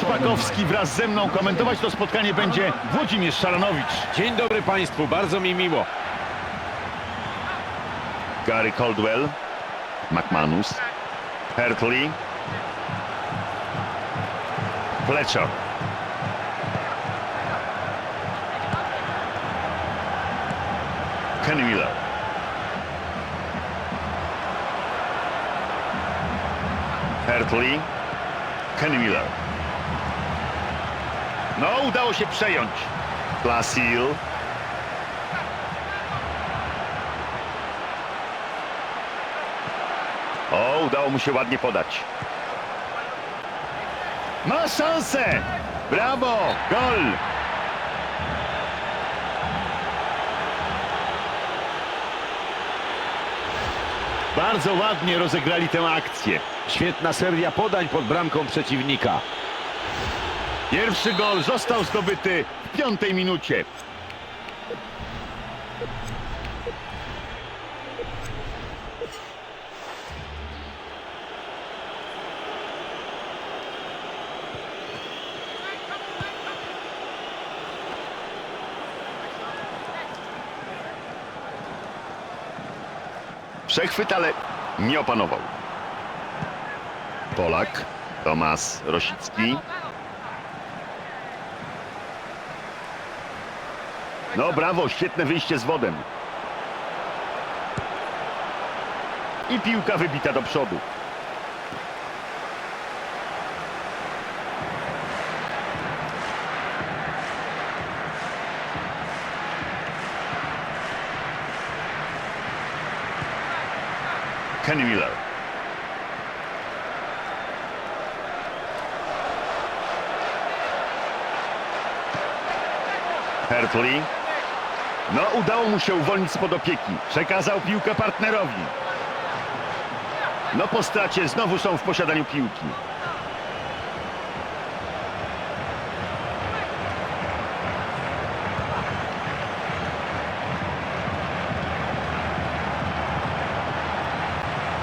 Szpakowski wraz ze mną. Komentować to spotkanie będzie Włodzimierz Szaranowicz. Dzień dobry Państwu, bardzo mi miło. Gary Caldwell, McManus, Hertley, Fletcher. Kenny Miller. Hertley, Kenny Miller. No, udało się przejąć. Plasil. O, udało mu się ładnie podać. Ma szansę! Brawo! Gol! Bardzo ładnie rozegrali tę akcję. Świetna seria podań pod bramką przeciwnika. Pierwszy gol został zdobyty w piątej minucie. Przechwyt, ale nie opanował. Polak, Tomasz Rosicki. No brawo, świetne wyjście z wodem. I piłka wybita do przodu. Kenny Miller. Hertley. No, udało mu się uwolnić spod opieki. Przekazał piłkę partnerowi. No, po stracie znowu są w posiadaniu piłki.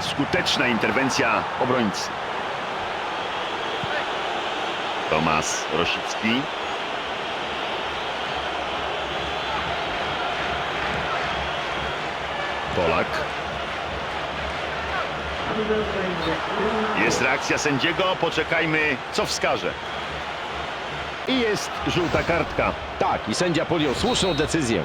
Skuteczna interwencja obrońcy. Tomasz Rosicki. Polak. Jest reakcja sędziego, poczekajmy, co wskaże. I jest żółta kartka. Tak, i sędzia podjął słuszną decyzję.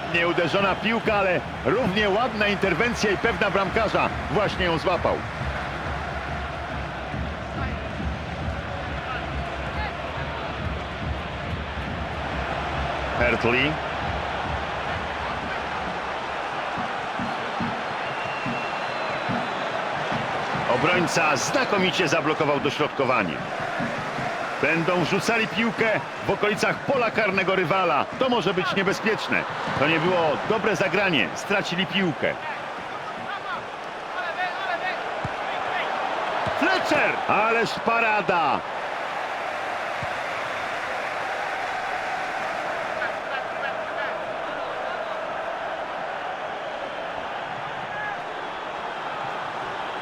Ładnie uderzona piłka, ale równie ładna interwencja i pewna bramkarza właśnie ją złapał. Hertley. Obrońca znakomicie zablokował dośrodkowanie. Będą rzucali piłkę w okolicach pola karnego rywala. To może być niebezpieczne. To nie było dobre zagranie. Stracili piłkę. Fletcher! Ależ parada!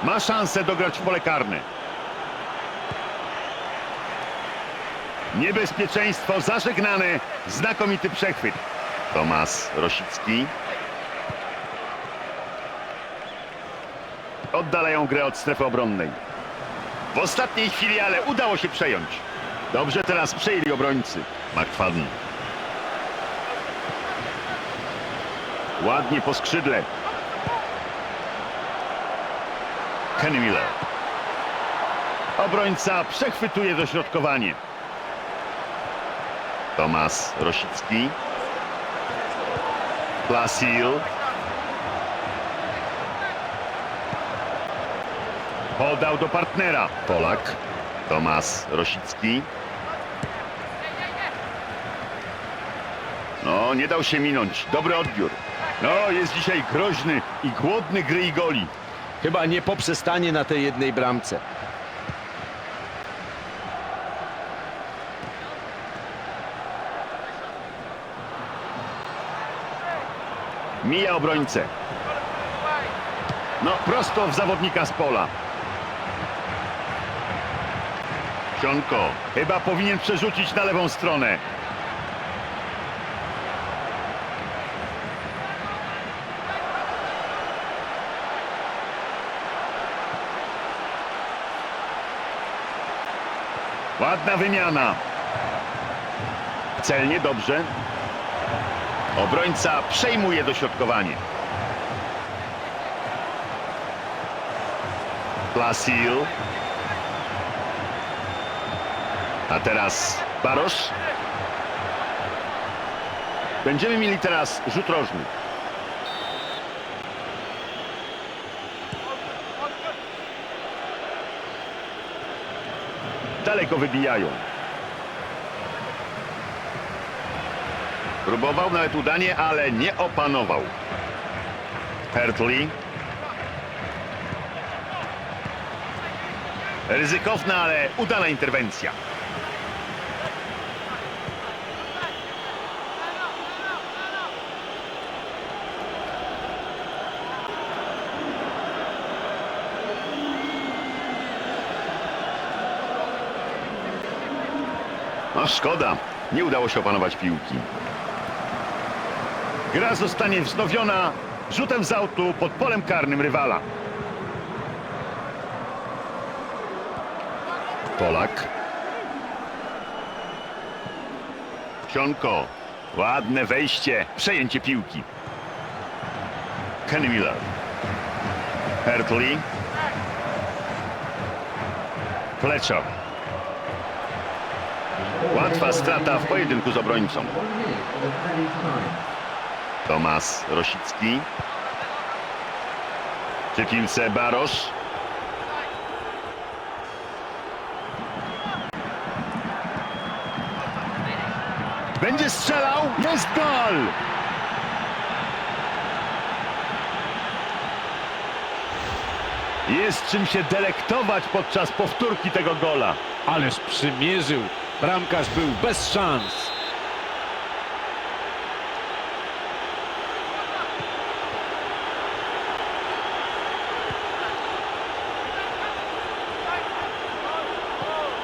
Ma szansę dograć w pole karne. Niebezpieczeństwo zażegnane. Znakomity przechwyt. Tomasz Rosicki. Oddalają grę od strefy obronnej. W ostatniej chwili, ale udało się przejąć. Dobrze teraz przejęli obrońcy. McFadden. Ładnie po skrzydle. Kenny Miller. Obrońca przechwytuje dośrodkowanie. Tomasz Rosicki. Plasil. Podał do partnera. Polak. Tomasz Rosicki. No, nie dał się minąć. Dobry odbiór. No, jest dzisiaj groźny i głodny gry i goli. Chyba nie poprzestanie na tej jednej bramce. Mija obrońcę. No, prosto w zawodnika z pola. Sionko chyba powinien przerzucić na lewą stronę. Ładna wymiana. Celnie, dobrze. Obrońca przejmuje dośrodkowanie. Plasil. A teraz Barosz. Będziemy mieli teraz rzut rożny. Daleko wybijają. Próbował nawet udanie, ale nie opanował. Hertley. Ryzykowna, ale udana interwencja. No szkoda, nie udało się opanować piłki. Gra zostanie wznowiona rzutem z autu pod polem karnym rywala. Polak. Sionko. Ładne wejście, przejęcie piłki. Kenny Miller. Hertley. Fletcher. Łatwa strata w pojedynku z obrońcą. Tomasz Rosicki. Przy Barosz. Będzie strzelał. Jest gol! Jest czym się delektować podczas powtórki tego gola. Ależ przymierzył. Bramkarz był bez szans.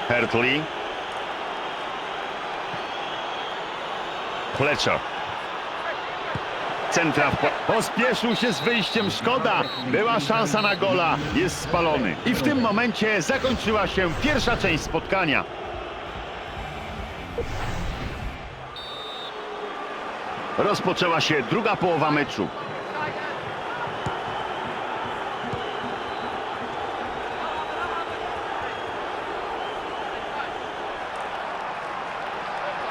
Hertley. Fletcher. Centra w po... Pospieszył się z wyjściem, szkoda. Była szansa na gola, jest spalony. I w tym momencie zakończyła się pierwsza część spotkania. Rozpoczęła się druga połowa meczu.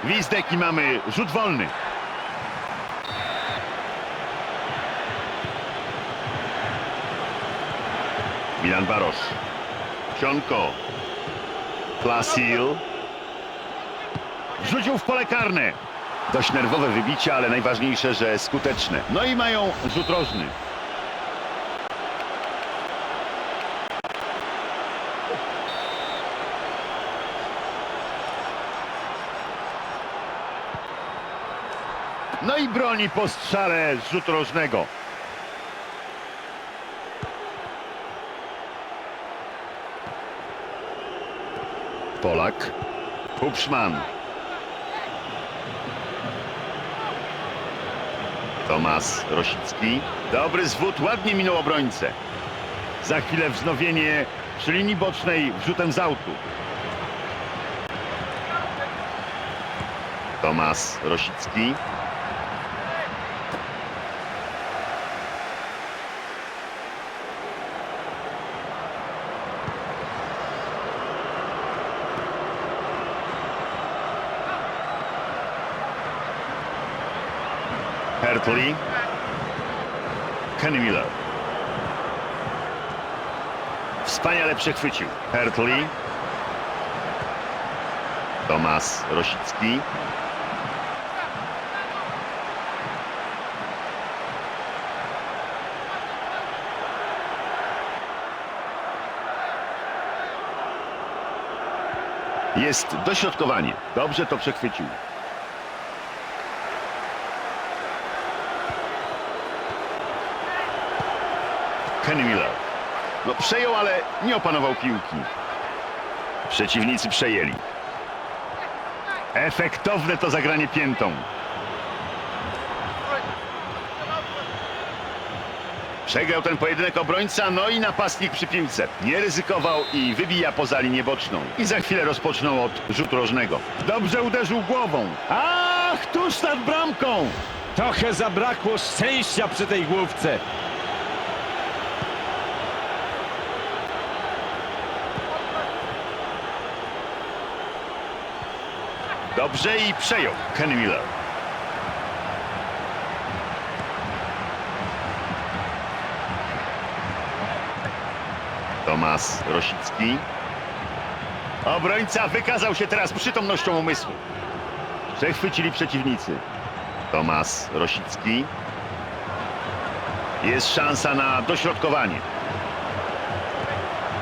Gwizdek i mamy rzut wolny. Milan Barosz. Sionko. Plasil. Wrzucił w pole karne. Dość nerwowe wybicie, ale najważniejsze, że skuteczne. No i mają rzut rożny. I broni po strzale z rzutu rożnego. Polak. Hubschman. Tomasz Rosicki. Dobry zwód, ładnie minął obrońcę. Za chwilę wznowienie przy linii bocznej wrzutem z autu. Tomasz Rosicki. quickly. Kenny Miller. Wspaniale przechwycił. Hertli. Tomas Rosicki. Jest dośrodkowanie. Dobrze to przechwycił. Kenny Miller. No przejął, ale nie opanował piłki. Przeciwnicy przejęli. Efektowne to zagranie piętą. Przegrał ten pojedynek obrońca, no i napastnik przy piłce. Nie ryzykował i wybija poza linię boczną. I za chwilę rozpoczną od rzutu rożnego. Dobrze uderzył głową. Ach, tuż nad bramką. Trochę zabrakło szczęścia przy tej główce. Dobrze i przejął Kenny Miller. Tomasz Rosicki. Obrońca wykazał się teraz przytomnością umysłu. Przechwycili przeciwnicy. Tomasz Rosicki. Jest szansa na dośrodkowanie.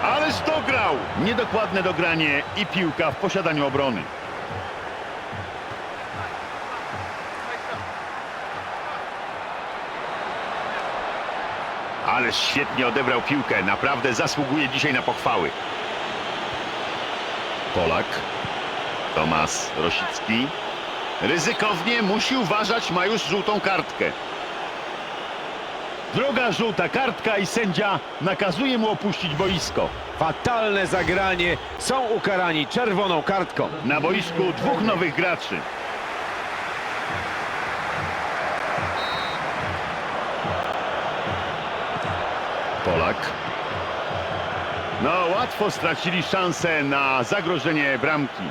Ależ dograł! Niedokładne dogranie i piłka w posiadaniu obrony. Ależ świetnie odebrał piłkę. Naprawdę zasługuje dzisiaj na pochwały. Polak. Tomasz Rosicki. Ryzykownie musi uważać, ma już żółtą kartkę. Druga żółta kartka i sędzia nakazuje mu opuścić boisko. Fatalne zagranie. Są ukarani czerwoną kartką. Na boisku dwóch nowych graczy. Polak. No, łatwo stracili szansę na zagrożenie bramki.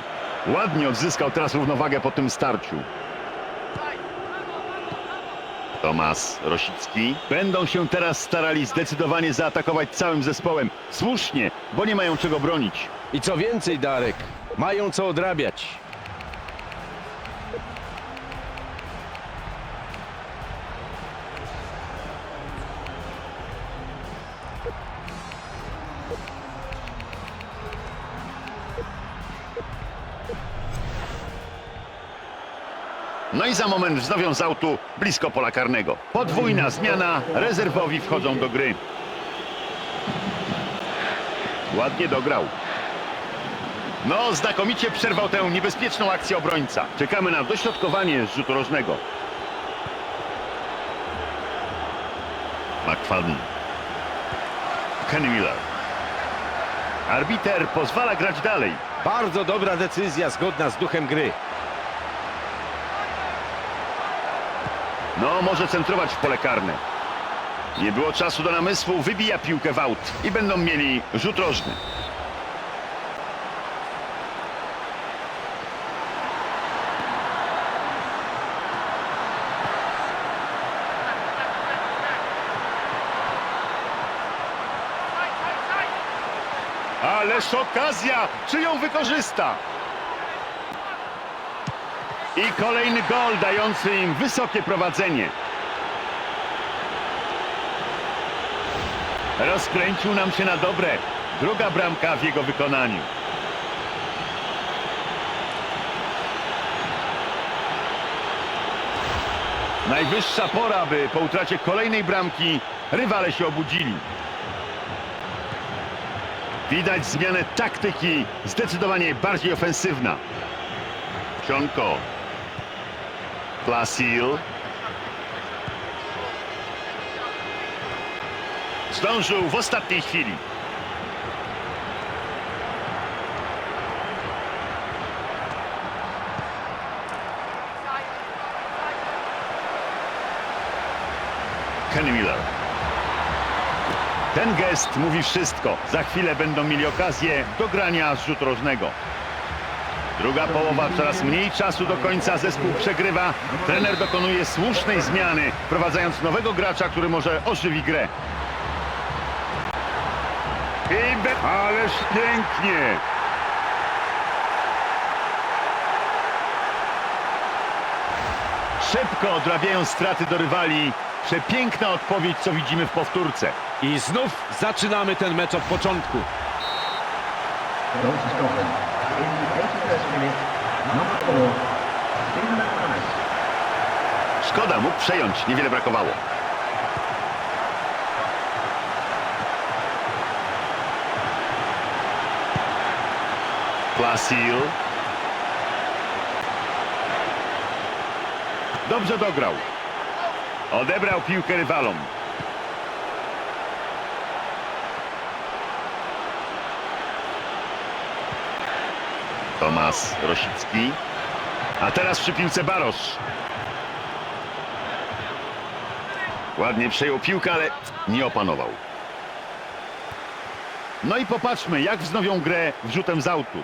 Ładnie odzyskał teraz równowagę po tym starciu. Tomasz Rosicki. Będą się teraz starali zdecydowanie zaatakować całym zespołem. Słusznie, bo nie mają czego bronić. I co więcej, Darek, mają co odrabiać. No i za moment wznowią z autu blisko pola karnego. Podwójna zmiana, rezerwowi wchodzą do gry. Ładnie dograł. No, znakomicie przerwał tę niebezpieczną akcję obrońca. Czekamy na dośrodkowanie z rzutu rożnego. McFadden. Kenny Miller. Arbiter pozwala grać dalej. Bardzo dobra decyzja, zgodna z duchem gry. No, może centrować w pole karne. Nie było czasu do namysłu, wybija piłkę w aut i będą mieli rzut rożny. Ależ okazja! Czy ją wykorzysta? I kolejny gol dający im wysokie prowadzenie. Rozkręcił nam się na dobre. Druga bramka w jego wykonaniu. Najwyższa pora, by po utracie kolejnej bramki rywale się obudzili. Widać zmianę taktyki, zdecydowanie bardziej ofensywna. Sionko. Plasil. Zdążył w ostatniej chwili. Kenny Miller. Ten gest mówi wszystko. Za chwilę będą mieli okazję do grania z rzutu rożnego. Druga połowa, coraz mniej czasu do końca, zespół przegrywa. Trener dokonuje słusznej zmiany, wprowadzając nowego gracza, który może ożywi grę. I be... Ależ pięknie! Szybko odrabiają straty do rywali. Przepiękna odpowiedź, co widzimy w powtórce. I znów zaczynamy ten mecz od początku. Szkoda, mógł przejąć, niewiele brakowało. Klasil. Dobrze dograł. Odebrał piłkę rywalom. Tomasz Rosicki. A teraz przy piłce Barosz. Ładnie przejął piłkę, ale nie opanował. No i popatrzmy, jak wznowią grę wrzutem z autu.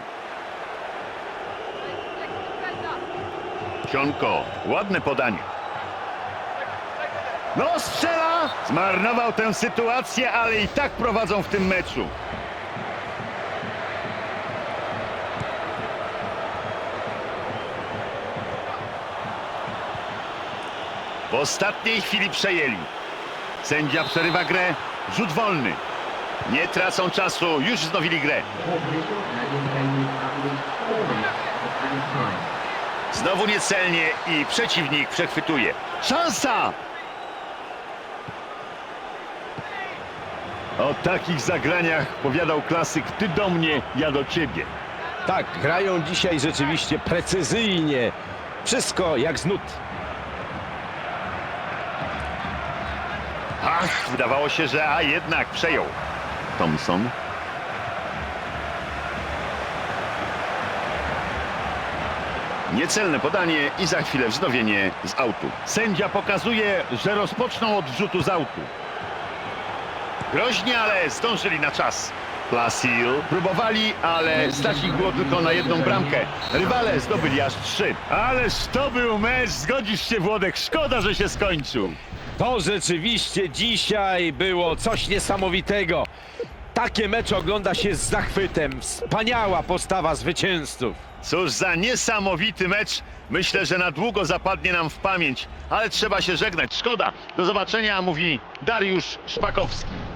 Sionko, ładne podanie. No strzela! Zmarnował tę sytuację, ale i tak prowadzą w tym meczu. W ostatniej chwili przejęli. Sędzia przerywa grę. Rzut wolny. Nie tracą czasu. Już wznowili grę. Znowu niecelnie i przeciwnik przechwytuje. Szansa! O takich zagraniach powiadał klasyk Ty do mnie, ja do ciebie. Tak, grają dzisiaj rzeczywiście precyzyjnie. Wszystko jak z nut. Ach, wydawało się, że a jednak przejął. Thompson. Niecelne podanie i za chwilę wznowienie z autu. Sędzia pokazuje, że rozpoczną od rzutu z autu. Groźnie, ale zdążyli na czas. Plasil próbowali, ale stać ich było tylko na jedną bramkę. Rywale zdobyli aż trzy. Ależ to był mecz, zgodzisz się Włodek, szkoda, że się skończył. To rzeczywiście dzisiaj było coś niesamowitego. Takie mecze ogląda się z zachwytem. Wspaniała postawa zwycięzców. Cóż za niesamowity mecz. Myślę, że na długo zapadnie nam w pamięć, ale trzeba się żegnać. Szkoda. Do zobaczenia, mówi Dariusz Szpakowski.